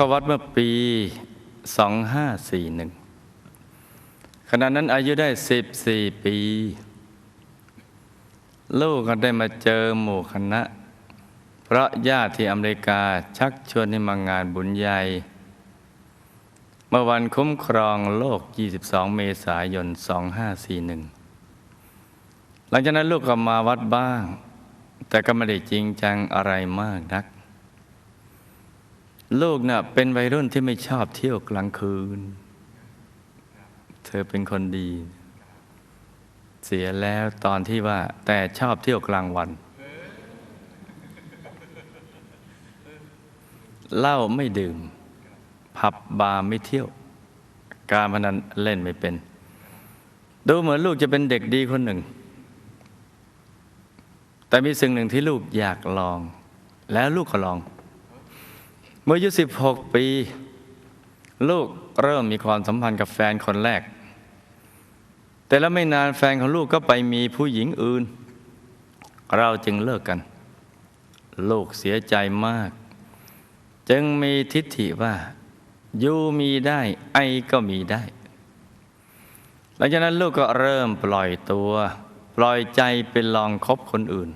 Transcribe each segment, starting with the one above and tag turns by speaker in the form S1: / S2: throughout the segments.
S1: เข้าวัดเมื่อปี 2541 ขณะนั้นอายุได้ 14 ปี ลูกก็ได้มาเจอหมู่คณะเพราะญาติที่อเมริกาชักชวนให้มางานบุญใหญ่ เมื่อวันคุ้มครองโลก 22 เมษายน 2541หลังจากนั้นลูกก็มาวัดบ้าง แต่ก็ไม่ได้จริงจังอะไรมากนัก ลูกน่ะเป็นวัยรุ่นที่ไม่ชอบเที่ยวกลางคืน เธอเป็นคนดี เสียแล้วตอนที่ว่า แต่ชอบเที่ยวกลางวัน เหล้าไม่ดื่ม ผับบาร์ไม่เที่ยว การพนันเล่นไม่เป็น ดูเหมือนลูกจะเป็นเด็กดีคนหนึ่ง แต่มีสิ่งหนึ่งที่ลูกอยากลอง แล้วลูกก็ลอง มื่ออายุ16 ปี ลูกเริ่มมีความสัมพันธ์กับแฟนคนแรก แต่แล้วไม่นานแฟนของลูกก็ไปมีผู้หญิงอื่น เราจึงเลิกกัน ลูกเสียใจมาก จึงมีทิฏฐิว่าอยู่มีได้ไอก็มีได้ หลังจากนั้นลูกก็เริ่มปล่อยตัว ปล่อยใจเป็นลองคบคนอื่น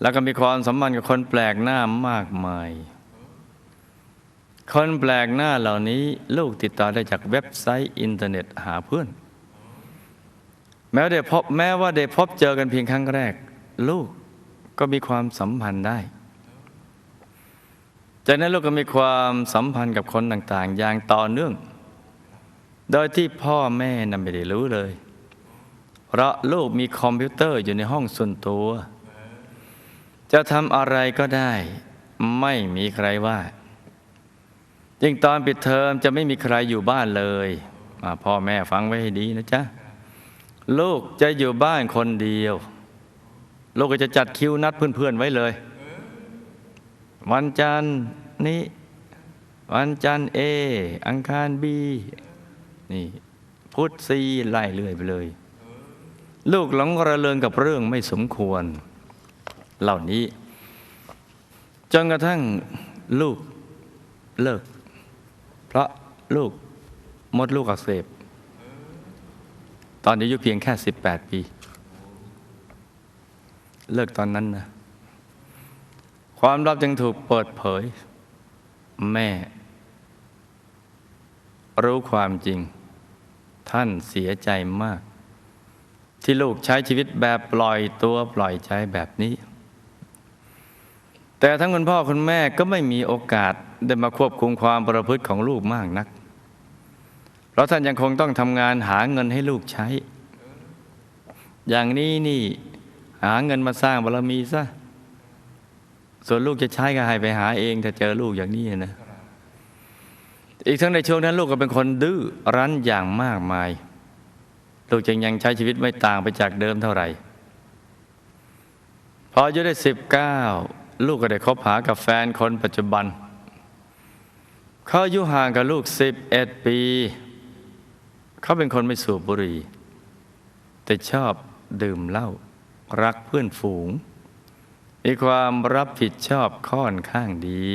S1: แล้วก็มีความสัมพันธ์กับคนแปลกหน้ามากมาย คนแปลกหน้าเหล่านี้ลูกติดต่อได้จากเว็บไซต์อินเทอร์เน็ตหาเพื่อน แม้ได้พบแม้ว่าได้พบเจอกันเพียงครั้งแรก ลูกก็มีความสัมพันธ์ได้ จากนั้นลูกก็มีความสัมพันธ์กับคนต่างๆ อย่างต่อเนื่อง โดยที่พ่อแม่นั้นไม่ได้รู้เลย เพราะลูกมีคอมพิวเตอร์อยู่ในห้องส่วนตัว จะทำอะไรก็ได้ ไม่มีใครว่า ยิ่งตอนปิดเทอมจะไม่มีใครอยู่บ้านเลยพ่อแม่ฟังไว้ให้ดีนะจ๊ะลูกจะอยู่บ้านคนเดียว ลูกก็จะจัดคิวนัดเพื่อนๆไว้เลย วันจันทร์นี้วันจันทร์เออังคารบีนี่พุธซีไล่เรื่อยไปเลย ลูกหลงระเริงกับเรื่องไม่สมควร เหล่านี้ จนกระทั่งลูกเลิก เพราะลูกมดลูกอักเสบ ตอนอายุเพียงแค่ 18 ปี เลิกตอนนั้นนะ ความลับจึงถูกเปิดเผย แม่ รู้ความจริง ท่านเสียใจมาก ที่ลูกใช้ชีวิตแบบปล่อยตัวปล่อยใจแบบนี้ แต่ทั้งคุณพ่อคุณแม่ก็ไม่มีโอกาสได้มาควบคุมความประพฤติของลูกมากนัก เพราะท่านยังคงต้องทำงานหาเงินให้ลูกใช้ อย่างนี้นี่หาเงินมาสร้างบารมีซะ ส่วนลูกจะใช้ก็ให้ไปหาเอง ถ้าเจอลูกอย่างนี้นะ อีกทั้งในช่วงนั้นลูกก็เป็นคนดื้อรั้นอย่างมากมาย ลูกจึงยังใช้ชีวิตไม่ต่างไปจากเดิมเท่าไหร่ พออายุได้สิบเก้า ลูกก็ได้คบหากับแฟนคนปัจจุบัน เขาอายุห่างกับลูกสิบเอ็ดปี เขาเป็นคนไม่สูบบุหรี่ แต่ชอบดื่มเหล้ารักเพื่อนฝูง มีความรับผิดชอบค่อนข้างดี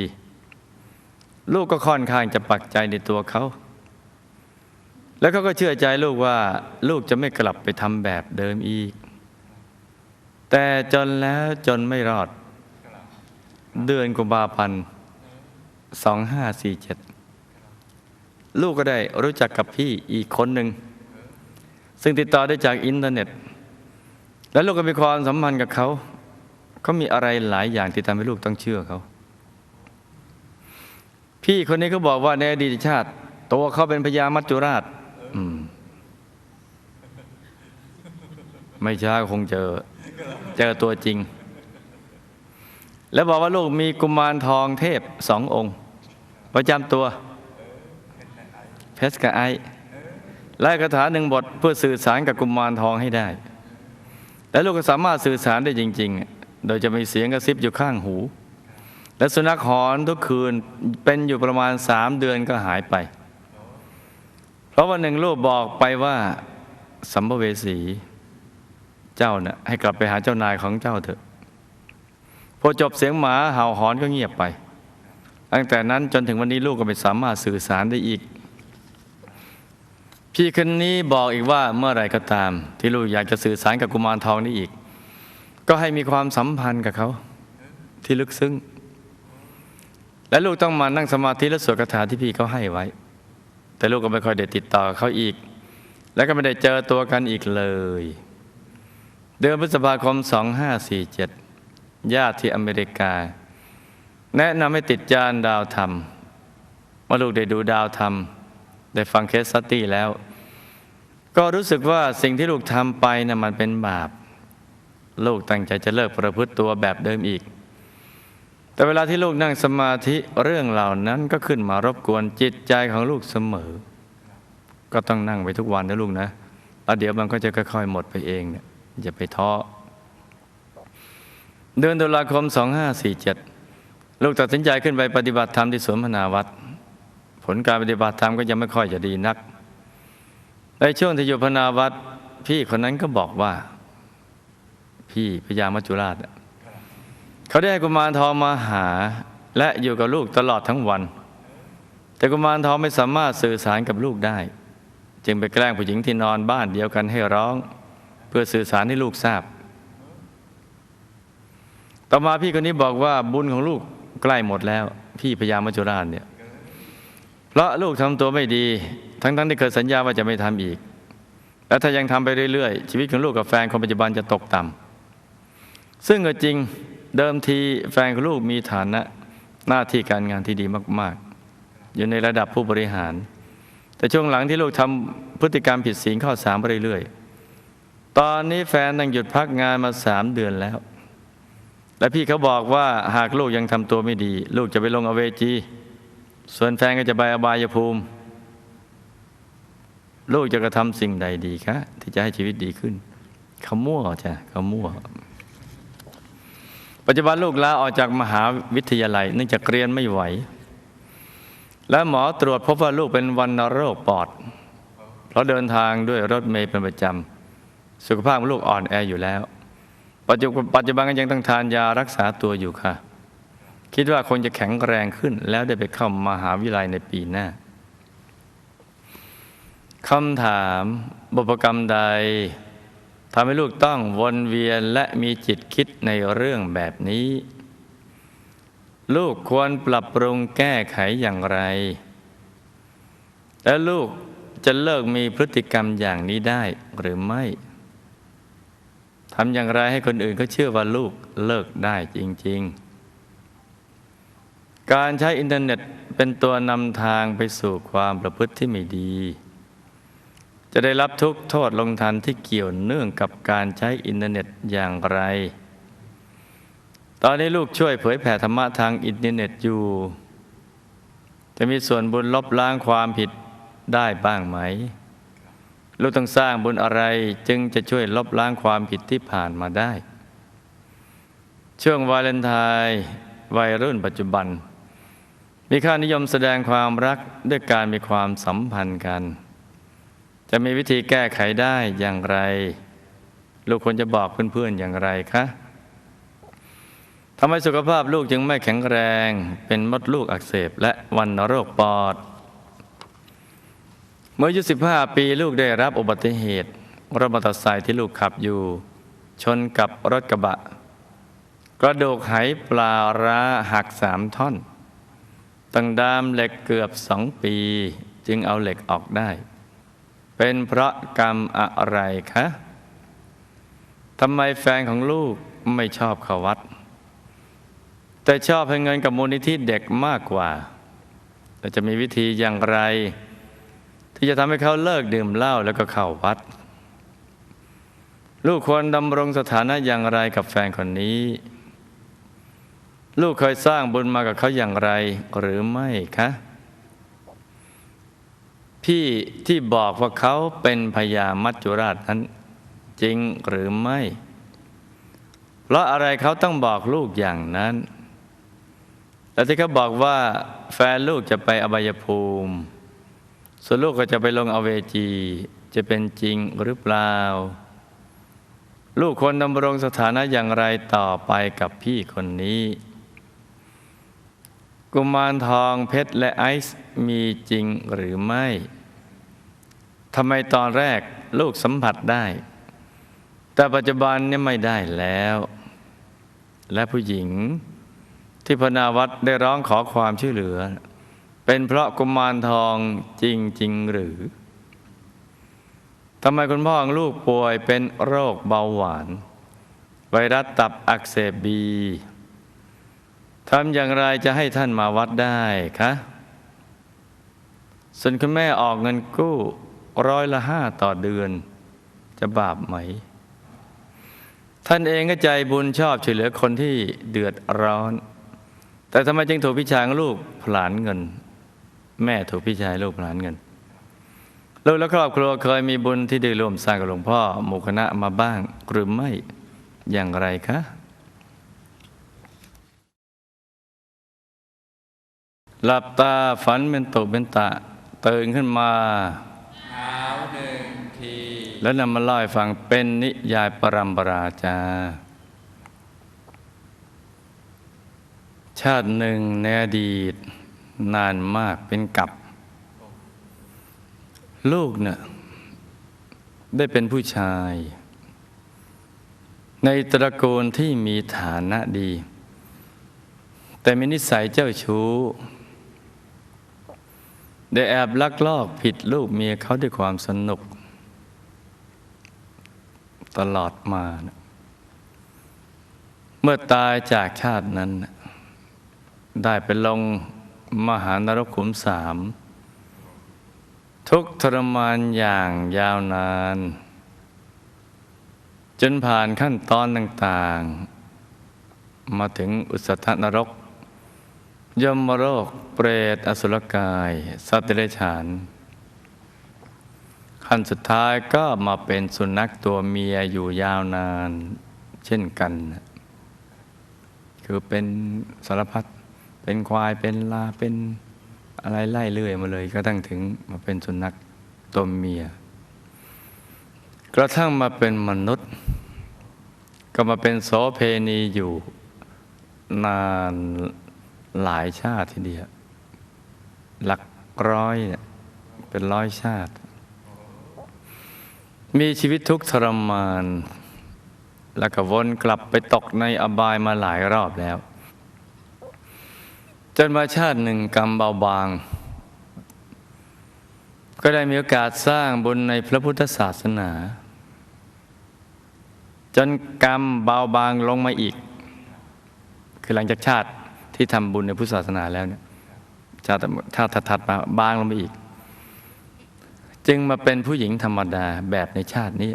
S1: ลูกก็ค่อนข้างจะปักใจในตัวเขา แล้วเขาก็เชื่อใจลูกว่าลูกจะไม่กลับไปทำแบบเดิมอีก แต่จนแล้วจนไม่รอด เดือนกุมภาพันธ์สองห้าสี่เจ็ดลูกก็ได้รู้จักกับพี่อีกคนหนึ่ง ซึ่งติดต่อได้จากอินเทอร์เน็ต แล้วลูกก็มีความสัมพันธ์กับเขาเขามีอะไรหลายอย่างที่ทำให้ลูกต้องเชื่อเขา พี่คนนี้เขาบอกว่าในอดีตชาติ ตัวเขาเป็นพญามัจจุราชไม่ช้าคงเจอ เจอตัวจริง แล้วบอกว่าลูกมีกุมารทองเทพสององค์ ประจำตัวเพชรกับไอไล่คาถาหนึ่งบทเพื่อสื่อสารกับกุมารทองให้ได้ และลูกก็สามารถสื่อสารได้จริง ๆ โดยจะมีเสียงกระซิบอยู่ข้างหู และสุนัขหอนทุกคืนเป็นอยู่ประมาณสามเดือนก็หายไป เพราะวันหนึ่งลูกบอกไปว่าสัมภเวสี เจ้าน่ะให้กลับไปหาเจ้านายของเจ้าเถอะ พอจบเสียงหมาเห่าหอนก็เงียบไป ตั้งแต่นั้นจนถึงวันนี้ลูกก็ไม่สามารถสื่อสารได้อีก พี่คนนี้บอกอีกว่าเมื่อไรก็ตาม ที่ลูกอยากจะสื่อสารกับกุมารทองนี้อีก ก็ให้มีความสัมพันธ์กับเขาที่ลึกซึ้งและลูกต้องมานั่งสมาธิและสวดคาถาที่พี่เขาให้ไว้ แต่ลูกก็ไม่ค่อยได้ติดต่อกับเขาอีก แล้วก็ไม่ได้เจอตัวกันอีกเลย เดือนพฤษภาคม 2547 ญาติที่อเมริกา แนะนำให้ติดจานดาวธรรมเมื่อลูกได้ดูดาวธรรม ได้ฟังเคสสตตี้แล้ว ก็รู้สึกว่าสิ่งที่ลูกทำไปนะ่ะมันเป็นบาป ลูกตั้งใจจะเลิกประพฤติตัวแบบเดิมอีก แต่เวลาที่ลูกนั่งสมาธิเรื่องเหล่านั้นก็ขึ้นมารบกวนจิตใจของลูกเสมอ ก็ต้องนั่งไปทุกวันนะลูกนะแล้วเดี๋ยวมันก็จะค่อยๆหมดไปเองเนี่ยอย่าไปท้อ เดือนตุลาคม 2547 ลูกตัดสินใจขึ้นไปปฏิบัติธรรมที่สวนพนาวัด ผลการปฏิบัติธรรมก็ยังไม่ค่อยจะดีนัก ในช่วงที่อยู่พนาวัดพี่คนนั้นก็บอกว่า พี่พญามัจจุราช เขาได้กุมารทองมาหาและอยู่กับลูกตลอดทั้งวัน แต่กุมารทองไม่สามารถสื่อสารกับลูกได้ จึงไปแกล้งผู้หญิงที่นอนบ้านเดียวกันให้ร้อง เพื่อสื่อสารให้ลูกทราบ ต่อมาพี่คนนี้บอกว่าบุญของลูกใกล้หมดแล้ว พี่พญามัจจุราชเนี่ยเพราะลูกทำตัวไม่ดี ทั้งๆที่เคยสัญญาว่าจะไม่ทำอีก และถ้ายังทำไปเรื่อยๆ ชีวิตของลูกกับแฟนคนปัจจุบันจะตกต่ำซึ่งก็จริงเดิมทีแฟนของลูกมีฐานะหน้าที่การงานที่ดีมาก ๆ อยู่ในระดับผู้บริหาร แต่ช่วงหลังที่ลูกทำพฤติกรรมผิดศีลข้อสามไปเรื่อยๆ ตอนนี้แฟนนั่งหยุดพักงานมาสามเดือนแล้ว และพี่เขาบอกว่าหากลูกยังทำตัวไม่ดี ลูกจะไปลงอเวจี ส่วนแฟนก็จะไปอบายภูมิ ลูกจะกระทำสิ่งใดดีคะที่จะให้ชีวิตดีขึ้นเขามั่วจ้ะเขามั่วปัจจุบันลูกลาออกจากมหาวิทยาลัย เนื่องจากเรียนไม่ไหว และหมอตรวจพบว่าลูกเป็นวัณโรคปอด เพราะเดินทางด้วยรถเมล์เป็นประจำสุขภาพลูกอ่อนแออยู่แล้ว ปัจจุบันปัจจุบันก็ยังต้องทานยารักษาตัวอยู่ค่ะ คิดว่าคงจะแข็งแรงขึ้น แล้วได้ไปเข้ามหาวิทยาลัยในปีหน้าคำถามบุพกรรมใดทำให้ลูกต้องวนเวียนและมีจิตคิดในเรื่องแบบนี้ ลูกควรปรับปรุงแก้ไขอย่างไร และลูกจะเลิกมีพฤติกรรมอย่างนี้ได้หรือไม่ ทำอย่างไรให้คนอื่นเขาเชื่อว่าลูกเลิกได้จริง ๆ การใช้อินเทอร์เน็ตเป็นตัวนำทางไปสู่ความประพฤติที่ไม่ดี จะได้รับทุกโทษลงทันที่เกี่ยวเนื่องกับการใช้อินเทอร์เน็ตอย่างไร ตอนนี้ลูกช่วยเผยแผ่ธรรมะทางอินเทอร์เน็ตอยู่ จะมีส่วนบุญลบล้างความผิดได้บ้างไหม ลูกต้องสร้างบุญอะไรจึงจะช่วยลบล้างความผิดที่ผ่านมาได้ ช่วงวาเลนไทน์วัยรุ่นปัจจุบัน มีค่านิยมแสดงความรักด้วยการมีความสัมพันธ์กัน จะมีวิธีแก้ไขได้อย่างไร ลูกควรจะบอกเพื่อนๆอย่างไรคะทำไมสุขภาพลูกจึงไม่แข็งแรง เป็นมดลูกอักเสบและวันโรคปอด เมื่ออายุ15 ปีลูกได้รับอุบัติเหตุรถมอเตอร์ไซค์ที่ลูกขับอยู่ ชนกับรถกระบะ กระดูกไหปลาร้าหักสามท่อน ตั้งดามเหล็กเกือบสองปี จึงเอาเหล็กออกได้ เป็นเพราะกรรมอะไรคะทำไมแฟนของลูกไม่ชอบเขาวัด แต่ชอบให้เงินกับมูลนิธิเด็กมากกว่าแต่จะมีวิธีอย่างไร ที่จะทำให้เขาเลิกดื่มเหล้าแล้วก็เข้าวัด ลูกควรดำรงสถานะอย่างไรกับแฟนคนนี้ ลูกเคยสร้างบุญมากับเขาอย่างไรหรือไม่คะพี่ที่บอกว่าเขาเป็นพญามัจจุราชนั้น จริงหรือไม่ เพราะอะไรเขาต้องบอกลูกอย่างนั้น และที่เขาบอกว่าแฟนลูกจะไปอบายภูมิ ส่วนลูกก็จะไปลงอเวจี จะเป็นจริงหรือเปล่า ลูกควรดำรงสถานะอย่างไรต่อไปกับพี่คนนี้ กุมารทองเพชรและไอซ์มีจริงหรือไม่ทำไมตอนแรกลูกสัมผัสได้ แต่ปัจจุบันนี่ไม่ได้แล้ว และผู้หญิงที่พนาวัดได้ร้องขอความช่วยเหลือ เป็นเพราะกุมารทองจริง ๆ หรือทำไมคุณพ่อของลูกป่วยเป็นโรคเบาหวาน ไวรัสตับอักเสบบีทำอย่างไรจะให้ท่านมาวัดได้คะส่วนคุณแม่ออกเงินกู้ร้อยละห้าต่อเดือน จะบาปไหม ท่านเองก็ใจบุญชอบช่วยเหลือคนที่เดือดร้อน แต่ทำไมจึงถูกพี่ชางลูกผลาญเงิน แม่ถูกพี่ชายลูกผลาญเงินลูกและครอบครัวเคยมีบุญที่ได้ร่วมสร้างกับหลวงพ่อหมู่คณะมาบ้างหรือไม่อย่างไรคะหลับตาฝันเป็นตุเป็นตะตื่นขึ้นมา
S2: เท้าหนึ่งที
S1: แล้วนำมาเล่าให้ฟังเป็นนิยายปรัมปราจา ชาติหนึ่งในอดีต นานมากเป็นกับ ลูกเนี่ยได้เป็นผู้ชาย ในตระกูลที่มีฐานะดี แต่มีนิสัยเจ้าชู้ ได้แอบลักลอบผิดลูกเมียเขาด้วยความสนุก ตลอดมานะเมื่อตายจากชาตินั้น ได้ไปลง มหานรกขุมสาม ทุกทรมานอย่างยาวนาน จนผ่านขั้นตอนต่าง ๆ มาถึงอุสธนรกยมโรคเปรตอสุรกาย สัตว์เดรัจฉาน ขั้นสุดท้ายก็มาเป็นสุนัขตัวเมียอยู่ยาวนาน เช่นกัน คือเป็นสารพัด เป็นควายเป็นลาเป็นอะไรไล่เรื่อยมาเลยก็ตั้งถึงมาเป็นสุนัขตัวเมีย กระทั่งมาเป็นมนุษย์ ก็มาเป็นโสเพณีอยู่นานหลายชาติทีเดียวหลักร้อยเนี่ยเป็นร้อยชาติ มีชีวิตทุกข์ทรมาน แล้วก็วนกลับไปตกในอบายมาหลายรอบแล้ว จนมาชาติหนึ่งกรรมเบาบาง ก็ได้มีโอกาสสร้างบุญในพระพุทธศาสนา จนกรรมเบาบางลงมาอีก คือหลังจากชาติที่ทำบุญในพุทธศาสนาแล้วเนี่ยชาติชาติถัดมาบางลงไปอีก จึงมาเป็นผู้หญิงธรรมดาแบบในชาตินี้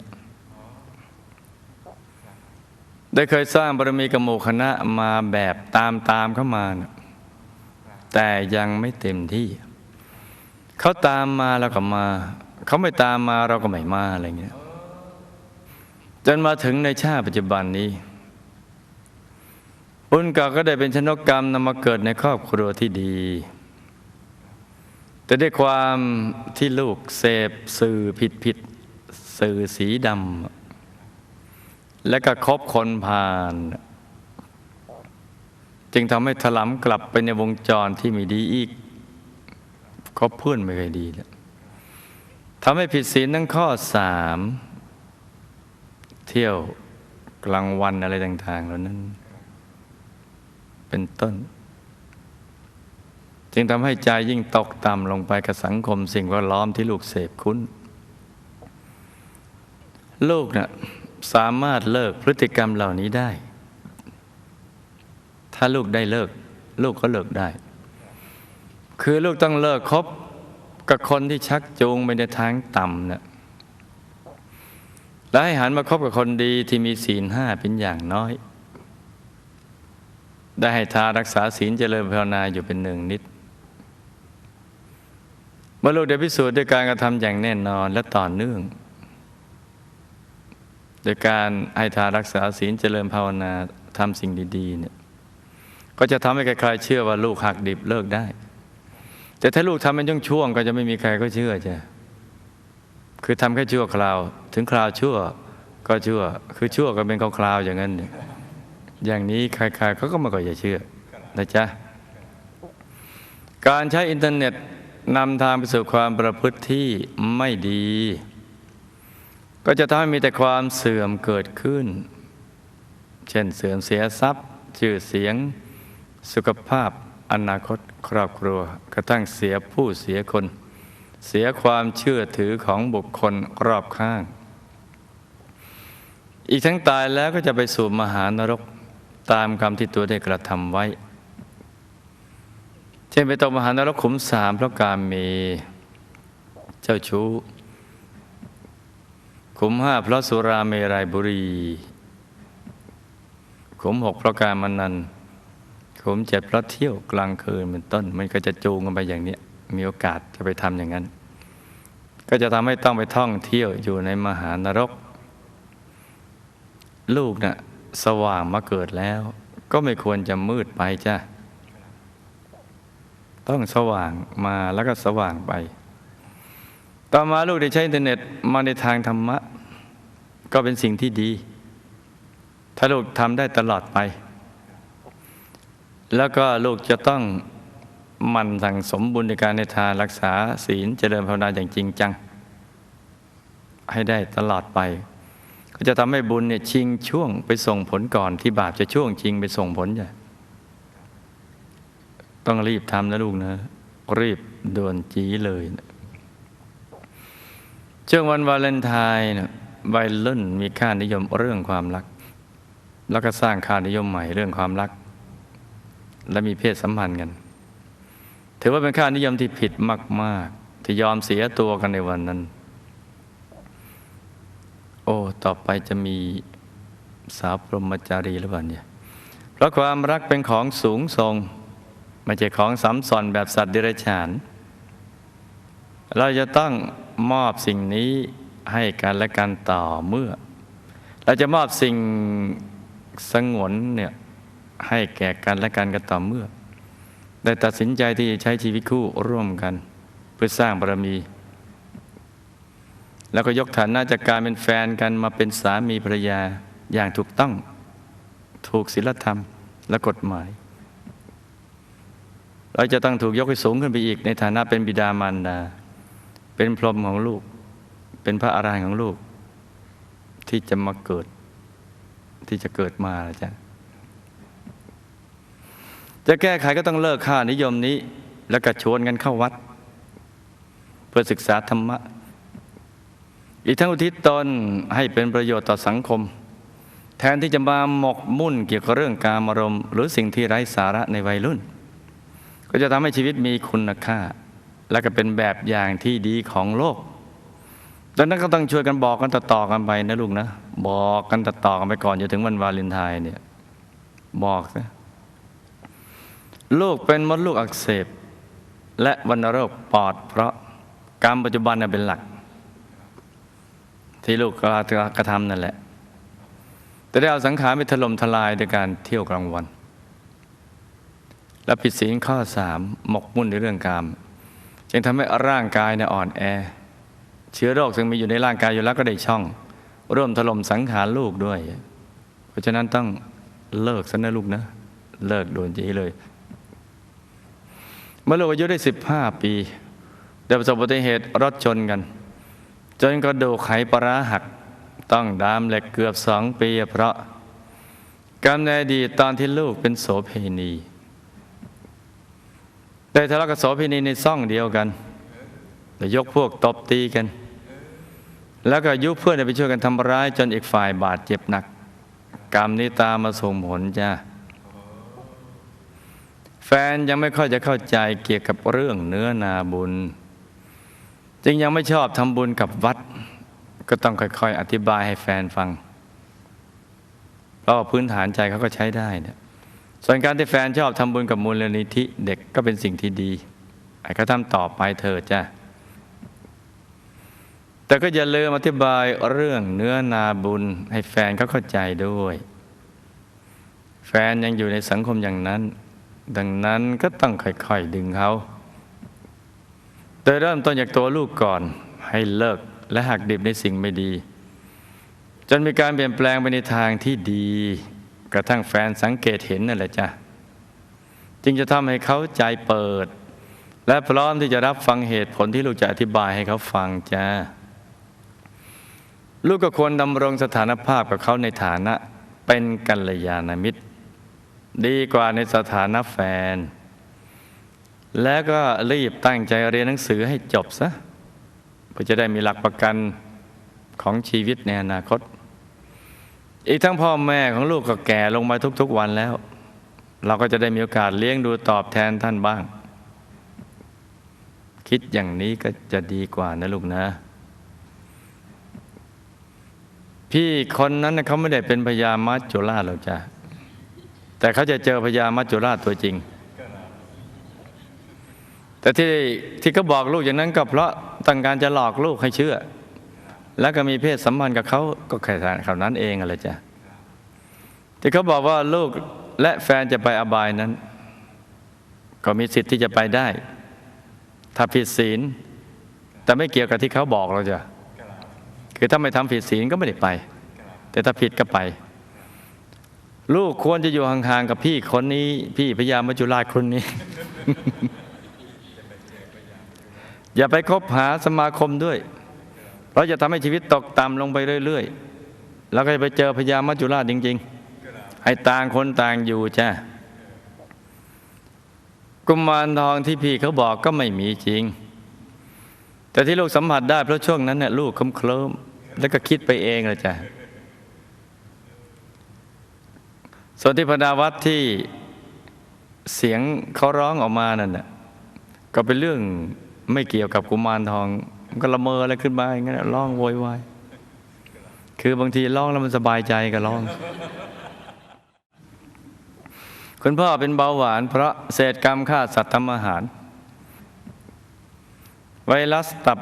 S1: ได้เคยสร้างบารมีกับหมู่คณะมาแบบตามตามๆเข้ามานะ แต่ยังไม่เต็มที่ เขาตามมาแล้วก็มา เขาไม่ตามมาเราก็ไม่มาอะไรเงี้ยจนมาถึงในชาติปัจจุบันนี้บุญเก่าก็ได้เป็นชนกกรรมนำมาเกิดในครอบครัวที่ดี แต่ด้วยความที่ลูกเสพสื่อผิดผิดๆสื่อสีดำและก็คบคนผ่าน จึงทำให้ถลำกลับไปในวงจรที่ไม่ดีอีกคบเพื่อนไม่เคยดีแล้วทำให้ผิดศีลทั้งข้อสามเที่ยวกลางวันอะไรต่างๆเหล่านั้น เป็นต้น จึงทำให้ใจยิ่งตกต่ำลงไปกับสังคมสิ่งแวดล้อมที่ลูกเสพคุ้น ลูกนะ่ะสามารถเลิกพฤติกรรมเหล่านี้ได้ ถ้าลูกได้เลิก ลูกก็เลิกได้ คือลูกต้องเลิกคบกับคนที่ชักจูงไปในทางต่ำนะและให้หันมาคบกับคนดีที่มีศีลห้าเป็นอย่างน้อย ได้ให้ทารักษาศีลเจริญภาวนาอยู่เป็นหนึ่งนิดเมื่อลูกได้พิสูจน์ด้วยการกระทำอย่างแน่นอนและต่อเนื่องโดยการให้ทารักษาศีลเจริญภาวนาทำสิ่งดีๆเนี่ย ก็จะทำให้ใครๆเชื่อว่าลูกหักดิบเลิกได้ แต่ถ้าลูกทำเป็นช่วงๆก็จะไม่มีใครก็เชื่อจ้ะคือทำแค่ชั่วคราว ถึงคราวชั่วก็ชั่ว คือชั่วก็เป็นคราวๆอย่างนั้น อย่างนี้ใครๆเขาก็ไม่ค่อยจะเชื่อนะจ๊ะการใช้อินเทอร์เน็ตนำทางไปสู่ความประพฤติที่ไม่ดี ก็จะทำให้มีแต่ความเสื่อมเกิดขึ้น เช่นเสื่อมเสียทรัพย์ ชื่อเสียง สุขภาพอนาคตครอบครัว กระทั่งเสียผู้เสียคน เสียความเชื่อถือของบุคคลรอบข้าง อีกทั้งตายแล้วก็จะไปสู่มหานรกตามกรรมที่ตัวได้กระทำไว้ เช่นไปตกมหานรกขุมสามเพราะการเมเจ้าชู้ ขุมห้าเพราะสุราเมรัยบุรี ขุมหกเพราะการมันนัน ขุมเจ็ดเพราะเที่ยวกลางคืนเป็นต้น มันก็จะจูงกันไปอย่างนี้มีโอกาสจะไปทำอย่างนั้น ก็จะทำให้ต้องไปท่องเที่ยวอยู่ในมหานรก ลูกนะ่ะสว่างมาเกิดแล้ว ก็ไม่ควรจะมืดไปจ้ะต้องสว่างมาแล้วก็สว่างไป ต่อมาลูกได้ใช้อินเทอร์เน็ตมาในทางธรรมะ ก็เป็นสิ่งที่ดี ถ้าลูกทำได้ตลอดไป แล้วก็ลูกจะต้องมันสั่งสมบุญในการในทานรักษาศีลเจริญภาวนาอย่างจริงจัง ให้ได้ตลอดไป ก็จะทำให้บุญเนี่ยชิงช่วงไปส่งผลก่อนที่บาปจะช่วงชิงไปส่งผลใหญ่ต้องรีบทำนะลูกนะ รีบด่วนจีเลยนะช่วงวันวาเลนไทน์นะวัยรุ่นมีค่านิยมเรื่องความรัก แล้วก็สร้างค่านิยมใหม่เรื่องความรัก และมีเพศสัมพันธ์กัน ถือว่าเป็นค่านิยมที่ผิดมาก ๆ ที่ยอมเสียตัวกันในวันนั้น โอ้ ต่อไปจะมีสาวพรหมจารีหรือเปล่าเนี่ยเพราะความรักเป็นของสูงทรงไม่ใช่ของสำสอนแบบสัตว์เดรัจฉาน เราจะต้องมอบสิ่งนี้ให้กันและกันต่อเมื่อ เราจะมอบสิ่งสงวนเนี่ย ให้แก่กันและกันกันต่อเมื่อ ได้ตัดสินใจที่จะใช้ชีวิตคู่ร่วมกัน เพื่อสร้างบารมี แล้วก็ยกฐานะจากการเป็นแฟนกันมาเป็นสามีภรรยาอย่างถูกต้องถูกศีลธรรมและกฎหมาย เราจะต้องถูกยกให้สูงขึ้นไปอีกในฐานะเป็นบิดามารดา เป็นพรหมของลูก เป็นพระอารหันต์ของลูก ที่จะมาเกิด ที่จะเกิดมาจ้ะ จะแก้ไขก็ต้องเลิกค่านิยมนี้ แล้วก็ชวนกันเข้าวัด เพื่อศึกษาธรรมะ อีกทั้งอุทิศตนให้เป็นประโยชน์ต่อสังคม แทนที่จะมาหมกมุ่นเกี่ยวกับเรื่องการอารมหรือสิ่งที่ไร้สาระในวัยรุ่น ก็จะทำให้ชีวิตมีคุณค่า และก็เป็นแบบอย่างที่ดีของโลกดังนั้นก็ต้องช่วยกันบอกกันต่อๆกันไปนะลูกนะ บอกกันต่อๆกันไปก่อนจนถึงวันวาเลนไทน์เนี่ย บอกนะ ลูกเป็นมดลูกอักเสบ และวัณโรคปอด เพราะกรรมปัจจุบันน่ะเป็นหลัก ที่ลูกกระกระทำนั่นแหละ แต่ได้เอาสังขารไปถล่มทลายโดยการเที่ยวกลางวัน และผิดศีลข้อสามหมกมุ่นในเรื่องกามจึงทำให้ร่างกายเนี่ยอ่อนแอ เชื้อโรคซึ่งมีอยู่ในร่างกายอยู่แล้วก็ได้ช่อง ร่วมถล่มสังขารลูกด้วย เพราะฉะนั้นต้องเลิกซะนะลูกนะ เลิกโดนจีเลย เมื่อลูกอายุได้15ปีได้ประสบอุบัติเหตุรถชนกัน จนกระดูกไขปลาร้าหักต้องดามเหล็กเกือบสองปีเพราะกรรมในอดีตตอนที่ลูกเป็นโสเพณีได้ทะเลาะกับโสเพณีในซ่องเดียวกันแต่ยกพวกตบตีกัน แล้วก็ยุเพื่อนไปช่วยกันทำร้ายจนอีกฝ่ายบาดเจ็บหนัก กรรมนี้ตามมาส่งผลจ้า แฟนยังไม่ค่อยจะเข้าใจเกี่ยวกับเรื่องเนื้อนาบุญ จึงยังไม่ชอบทำบุญกับวัด ก็ต้องค่อยๆ อธิบายให้แฟนฟังเพราะว่าพื้นฐานใจเขาก็ใช้ได้นะส่วนการที่แฟนชอบทำบุญกับมูลนิธิเด็กก็เป็นสิ่งที่ดีไอ้เขาทำต่อไปเถิดจ้ะแต่ก็อย่าลืมอธิบายเรื่องเนื้อนาบุญให้แฟนเขาเข้าใจด้วย แฟนยังอยู่ในสังคมอย่างนั้น ดังนั้นก็ต้องค่อยๆดึงเขา โดยเริ่มต้นจากตัวลูกก่อนให้เลิกและหักดิบในสิ่งไม่ดี จนมีการเปลี่ยนแปลงไปในทางที่ดี กระทั่งแฟนสังเกตเห็นนั่นแหละจ้ะจึงจะทำให้เขาใจเปิด และพร้อมที่จะรับฟังเหตุผลที่ลูกจะอธิบายให้เขาฟังจ้าลูกก็ควรดำรงสถานภาพกับเขาในฐานะเป็นกัลยาณมิตร ดีกว่าในสถานะแฟน แล้วก็รีบตั้งใจเรียนหนังสือให้จบซะเพื่อจะได้มีหลักประกันของชีวิตในอนาคต อีกทั้งพ่อแม่ของลูกก็แก่ลงมาทุกๆวันแล้ว เราก็จะได้มีโอกาสเลี้ยงดูตอบแทนท่านบ้าง คิดอย่างนี้ก็จะดีกว่านะลูกนะ พี่คนนั้นเขาไม่ได้เป็นพญามัจจุราชหรอกจ้ะ แต่เขาจะเจอพญามัจจุราชตัวจริง แต่ที่ที่เขาบอกลูกอย่างนั้นก็เพราะต้องการจะหลอกลูกให้เชื่อ แล้วก็มีเพศสัมพันธ์กับเขาก็แค่เขานั้นเองอะไรจ้ะที่เขาบอกว่าลูกและแฟนจะไปอบายนั้น ก็มีสิทธิ์ที่จะไปได้ ถ้าผิดศีล แต่ไม่เกี่ยวกับที่เขาบอกเราจ้ะคือถ้าไม่ทำผิดศีลก็ไม่ได้ไป แต่ถ้าผิดก็ไป ลูกควรจะอยู่ห่างๆกับพี่คนนี้ พี่พญามัจจุราชคนนี้ อย่าไปคบหาสมาคมด้วย เพราะจะทำให้ชีวิตตกต่ำลงไปเรื่อยๆ แล้วก็จะไปเจอพญามัจจุราชจริง ๆ ให้ต่างคนต่างอยู่จ้ะกุมารทองที่พี่เขาบอกก็ไม่มีจริง แต่ที่ลูกสัมผัสได้เพราะช่วงนั้นเนี่ยลูกเคลิ้มแล้วก็คิดไปเองเลยจ้ะ ส่วนที่พดาวัดที่เสียงเขาร้องออกมานั่นน่ะก็เป็นเรื่องไม่เกี่ยวกับกุมารทองก็ละเมออะไรขึ้นมาอย่างนั้นร้องโวยวายคือบางทีร้องแล้วมันสบายใจก็ร้อง คุณพ่อเป็นเบาหวาน เพราะเศษกรรมฆ่าสัตว์ทำอาหาร ไวรัสตับ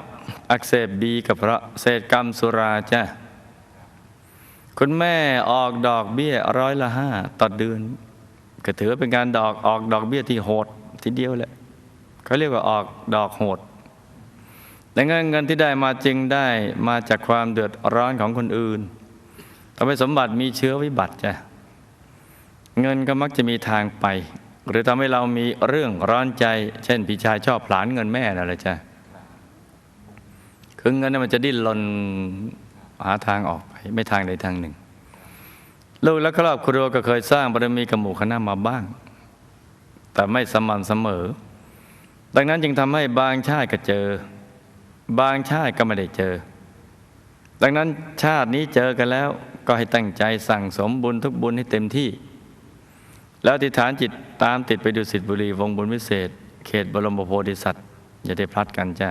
S1: อักเสบบีกับเพราะเศษกรรมสุราจ้ะ คุณแม่ออกดอกเบี้ยร้อยละห้าต่อเดือน ก็ถือว่าเป็นการดอกออกดอกเบี้ยที่โหดทีเดียวแหละเขาเรียกว่าออกดอกโหดแต่เงินเงินที่ได้มาจึงได้มาจากความเดือดร้อนของคนอื่นทำให้สมบัติมีเชื้อวิบัติจ้ะเงินก็มักจะมีทางไป หรือทำให้เรามีเรื่องร้อนใจ เช่นพี่ชายชอบผลานเงินแม่นั่นแหละจ้ะคือเงินนั้นมันจะดิ้นรน หาทางออกไปไม่ทางใดทางหนึ่ง ลูกและครอบครัวก็เคยสร้างบารมีกับหมู่คณะมาบ้าง แต่ไม่สม่ำเสมอ ดังนั้นจึงทำให้บางชาติก็เจอ บางชาติก็ไม่ได้เจอ ดังนั้นชาตินี้เจอกันแล้ว ก็ให้ตั้งใจสั่งสมบุญทุกบุญให้เต็มที่ แล้วอธิษฐานจิตตามติดไปดูสิทธิบุรีวงบุญวิเศษ เขตบรมโพธิสัตว์อย่าได้พลัดกันจ้า